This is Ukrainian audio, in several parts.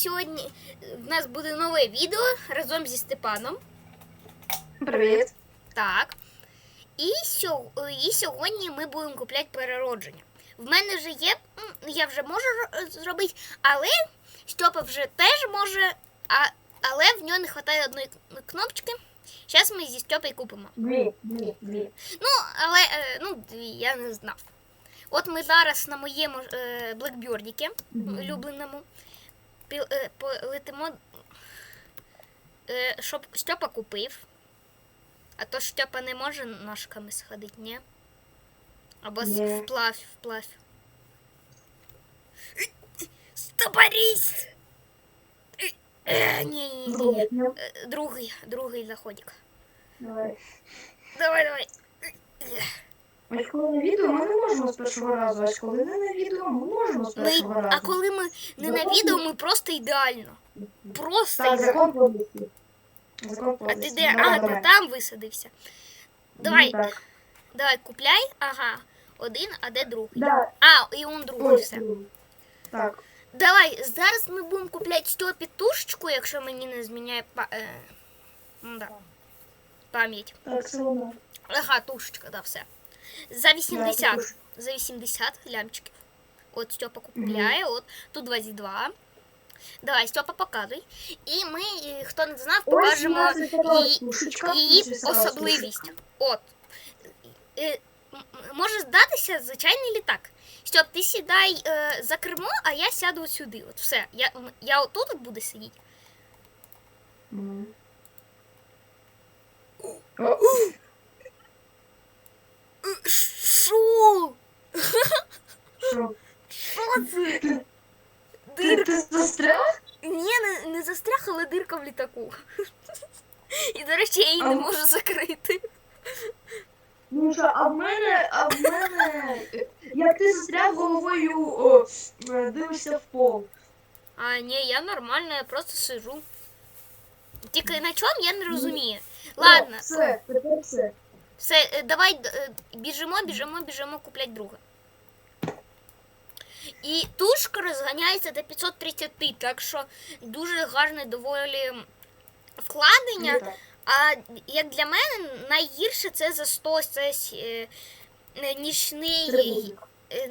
сьогодні в нас буде нове відео разом зі Степаном. Привіт. Так. І, і сьогодні ми будемо купляти переродження. В мене вже є, я вже можу зробити, але Стьопа вже теж може, а, але в нього не вистачає одної кнопочки. Зараз ми зі Стьопою купимо. Дві, дві, дві. Ну, але е, ну, дві, я не знав. От ми зараз на моєму е, блекбьордіки улюбленому пі- е, полетимо, е, щоб Стьопа купив. А то Стьопа не може ножками сходити, ні? Або Ні. вплавь, вплавь. Стопорись! Е, Ні, ні, ні. Ну, Е, Другий, другий заходик. Давай. Давай, давай. Ось коли на відео ми не можемо з першого разу, ось коли не на відео ми можемо з Ми, першого а коли ми не на відео, ми просто ідеально. Просто Так, ідеально. закон повністю. Закон А ти де? Давай, А, ти давай. там висадився. Давай, Ну, так. давай, купляй. Ага. Один, а де другий? Да. А, і он другий Ось. все. Так. Давай, зараз ми будемо купляти Стьопі тушечку, якщо мені не зміняє па... е... м, да. пам'ять. Так. Ага, тушечка, да, все. За 80. Да, За 80 лямчиків. От Стьопа купляє, от тут 22. Давай, Стьопа, показуй. І ми, хто не знав, покажемо її, її особливість. От. М- Може здатися звичайний літак. Стьоп, ти сідай е, за кермо, а я сяду от сюди. От все. Я, я отут буду сидіти. О, Що? Що? Що це? Ти, ти застряг? Ні, не, не застряг, але дирка в літаку. І, до речі, я її не А. можу закрити. Ну що, а в мене, а в мене, як ти застряг головою, о, е, дивишся в пол. А, ні, я нормально, я просто сижу. Тільки на чому я не розумію. Ладно, О, все, тепер все. Все, е, давай е, біжимо, біжимо, біжимо куплять друга. І тушка розганяється до 530, так що дуже гарне доволі вкладення. Ну. А як для мене найгірше це за 100 це е, нічний, Трикутник.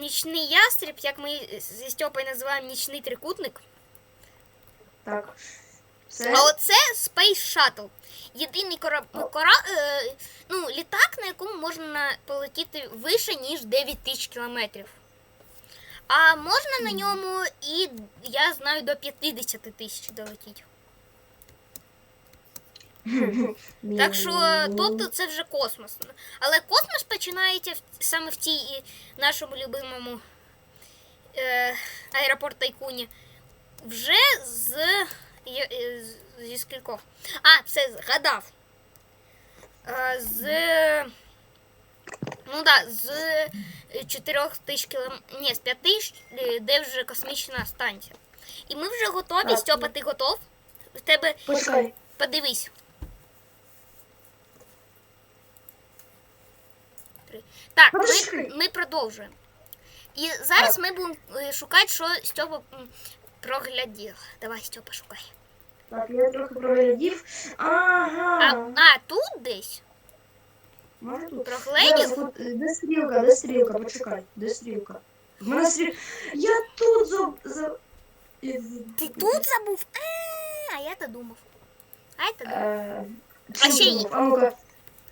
нічний ястріб, як ми зі Стьопою називаємо нічний трикутник. Так. Все. А оце Space Shuttle. Єдиний кораб... кора... е, ну, літак, на якому можна полетіти вище, ніж 9 тисяч кілометрів. А можна на ньому і, я знаю, до 50 тисяч долетіти. Так що, тобто це вже космос. Але космос починається саме в цій нашому любимому е, аеропорт Тайкуні. Вже з, є- е, зі скількох. А, все, згадав. Е, з. Ну так, да, з 4 тисяч кілометрів. Ні, з 5 тисяч, е, де вже космічна станція. І ми вже готові. Стьопа, ти готов? В тебе Почекай. Подивись. Так, ми, ми продовжуємо. І зараз ми будемо шукати, що Стьопа проглядів. Давай, Стьопа, шукай. Так, я трохи проглядів. А, Ага. а тут десь? Може тут? Прогледів? Зараз, от, е, Де стрілка, де стрілка? Почекай, де стрілка? В мене стрілка. Я тут за... за... Ти тут забув? А, а я то думав. А я то думав. Е, А ще чим є. думав? А ну-ка.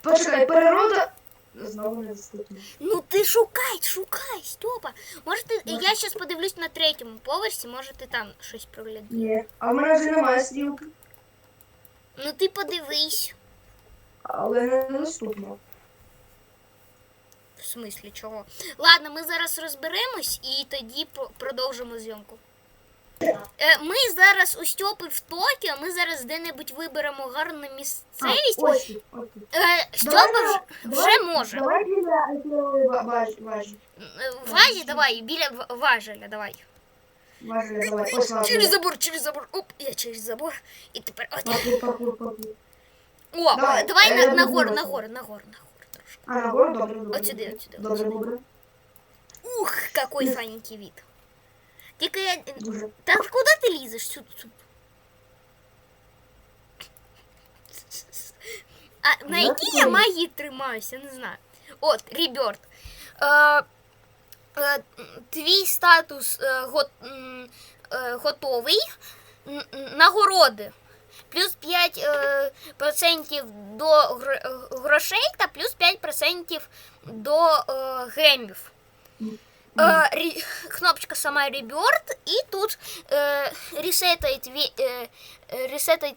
Почекай, природа. Знову недоступно. Ну ти шукай, шукай, Стьопа. Може ти. Я зараз подивлюсь на третьому поверсі, може ти там щось проглядів. Ні. А в мене вже немає стрілки. Ну ти подивись. Але не недоступно. В смислі чого? Ладно, ми зараз розберемось і тоді продовжимо зйомку. Е, Ми зараз у Стьопи в Токіо, ми зараз де-небудь виберемо гарну місцевість. А, ось ось. Е, Стьопа Давай, вже, давай, може. Давай біля цієї ва- важ- важі. Е, давай, біля важеля, давай. Важі, давай. Ось. Через забор, через забор. Оп, я через забор. І тепер. От. Папур, папур, папур. О, Давай, давай е, на, нагору, нагору, нагору, нагору трошки. А, нагору? Добре, добре. От сюди, от сюди, Добре, добре. Ух, какой файненький вид. Тільки я. Дуже. Та куди ти лізеш сюди? А на Я якій я магії тримаюся, не знаю. От, Ріберт. Е, е, твій статус е, го, е, готовий. Нагороди. Плюс 5% е, до грошей та плюс 5% до е, гемів. Рі- кнопочка сама Rebirth, і тут ві- е, е,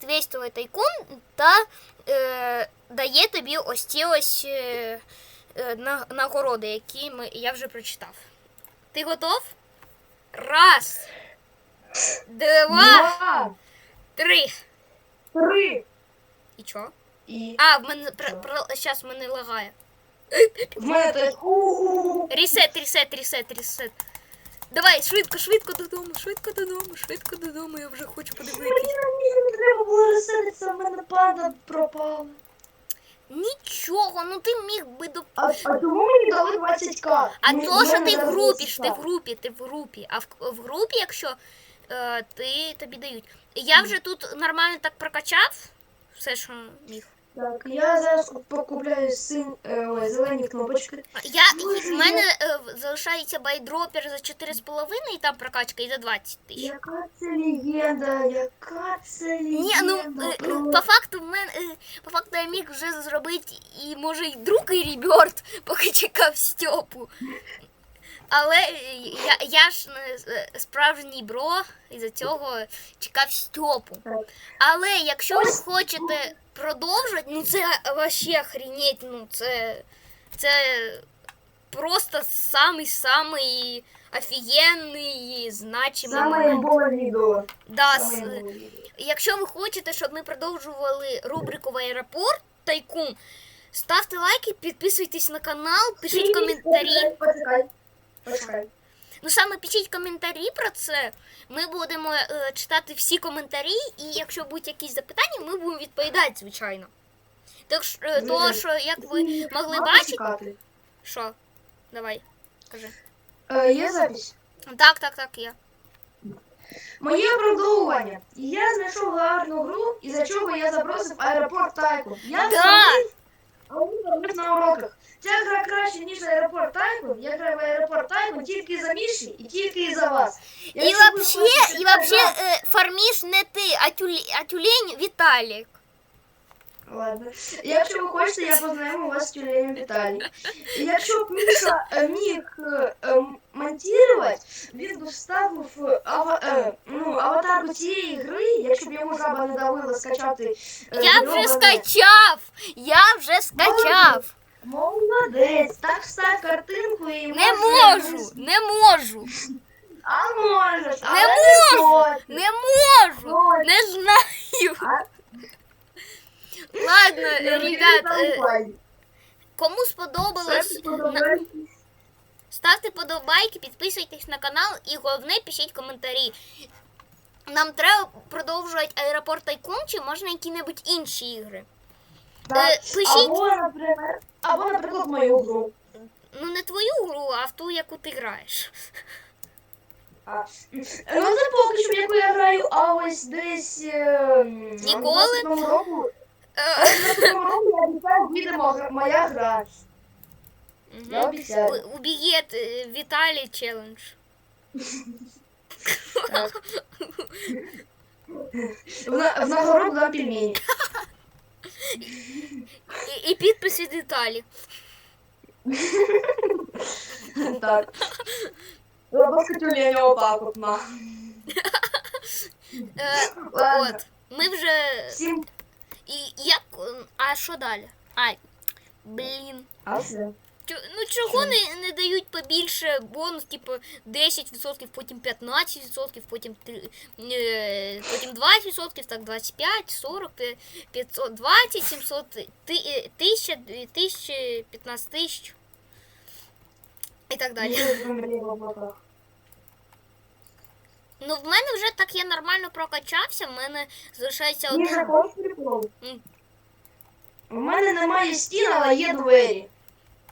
весь твій тайкун та е, дає тобі ось ці ось е, на- нагороди, які ми, я вже прочитав. Ти готов? Раз, два, Два, три. три. І чо? І А, в мене про, про, щас мене лагає. В мене теж. У-у-у. Ресет, ресет, ресет, ресет. Давай, швидко, швидко додому, швидко додому, швидко додому, я вже хочу подивитись. Мені мені не треба було ресетитися, в мене панда пропала. Нічого, ну ти міг би до. А, а чому мені дали 20к? А Мені- то, що мене ти в зараз групі, ж ти 20К. в групі, ти в групі. А в, в групі, якщо е, ти тобі дають. Я вже тут нормально так прокачав все, що міг. Так, я зараз покупляю син, е, ой, зелені кнопочки. Я, в мене е, залишається байдропер за 4,5 і там прокачка і за 20 тисяч. Яка це легенда, яка це легенда. Ні, ну е, ну, по факту в мене е, по факту я міг вже зробити і може й другий реберт, поки чекав Стьопу. Але я, я ж справжній бро, і за цього чекав Стьопу. Але якщо ви хочете продовжувати, ну це вообще охренеть, ну це, це просто самий-самий офігенний, значимий Саме імбове відео. Да, Якщо ви хочете, щоб ми продовжували рубрику в аеропорт Тайкун, ставте лайки, підписуйтесь на канал, пишіть коментарі. Почекай. Ну саме пишіть коментарі про це. Ми будемо е, читати всі коментарі, і якщо будуть якісь запитання, ми будемо відповідати, звичайно. Так що, е, то, що як ви могли бачити, що? Давай, кажи. Е, Є запись? Так, так, так, я. Моє оправдовування. Я знайшов гарну гру, із-за чого я забросив аеропорт Тайкун. Я Да. а він на уроках. Ця гра краще, ніж аеропорт Тайкун. Я граю в аеропорт Тайкун тільки за Міші і тільки за вас. І Якщо ви вообще, хочете і вообще грати- е, фарміш не ти, а, тюлі, а тюлень Віталік. Ладно. Якщо ви хочете, я познайомлю вас з тюленем Віталій. І Якщо б Міша е, міг е, е, монтувати, він б вставив е, ава, е, ну, аватарку цієї гри, якщо б йому жаба не давила скачати. е, Я гробане. вже скачав! Я вже скачав! Молодець, так встав картинку і Не можу! Не можу! А можеш, Не але можу! хочеш. Не можу! Не знаю! А? Ладно, ребят, е, кому сподобалось, сподобається. ставте подобайки, підписуйтесь на канал і головне пишіть коментарі. Нам треба продовжувати аеропорт Тайкун чи можна які-небудь інші ігри? Е, пишіть. Або, наприклад, або, наприклад, мою гру. Ну не твою гру, а в ту, яку ти граєш. А, Ну, це поки що, в яку я граю, а ось десь е, Ніколи? в наступному року, Е, в наступному року я обіцяю, буде мо- моя гра. Я мгм. обіцяю. У- е, Віталій челендж. В, на- в нагороду дам пельмені. І, і підпис від Віталі. Так. Бабушка тюленя отак от. Е, Ладно. от. Ми вже. Всім. І як. А що далі? Ай. Блін. А все. Ну чого не, не дають побільше бонус, типу 10%, потім 15%, потім, три- е, потім 20%, так 25, 40, пе- 520, 700, е, 1000, 2000, 15 тисяч. І так далі. Ну в мене вже так я нормально прокачався, в мене залишається один. У мене немає стін, але є двері.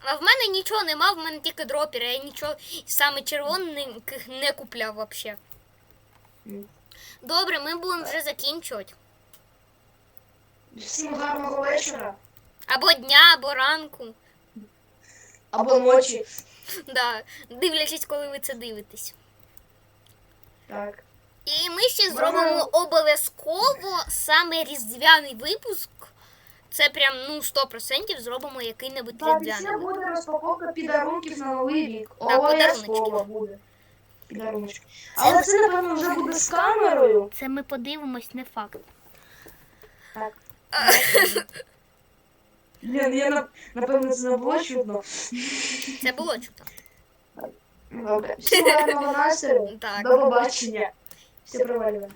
А в мене нічого нема, в мене тільки дропери, я нічого саме червоних не купляв взагалі. Добре, ми будемо вже закінчувати. Всім гарного вечора Або дня, або ранку. або ночі. Да, дивлячись, коли ви це дивитесь. Так. І ми ще зробимо обов'язково саме різдвяний випуск. Це прям ну 100% зробимо який-небудь ще різдвяний. буде розпаковка підарунків на новий рік. Так, подаруночки. буде. Підаруночки. Але це, напевно, вже буде з камерою. Це ми подивимось, не факт. Так. Блін, я напевно це не було чудно. Це було чудо. Добре. Всім гарного настрою. До побачення. Все провалюємо.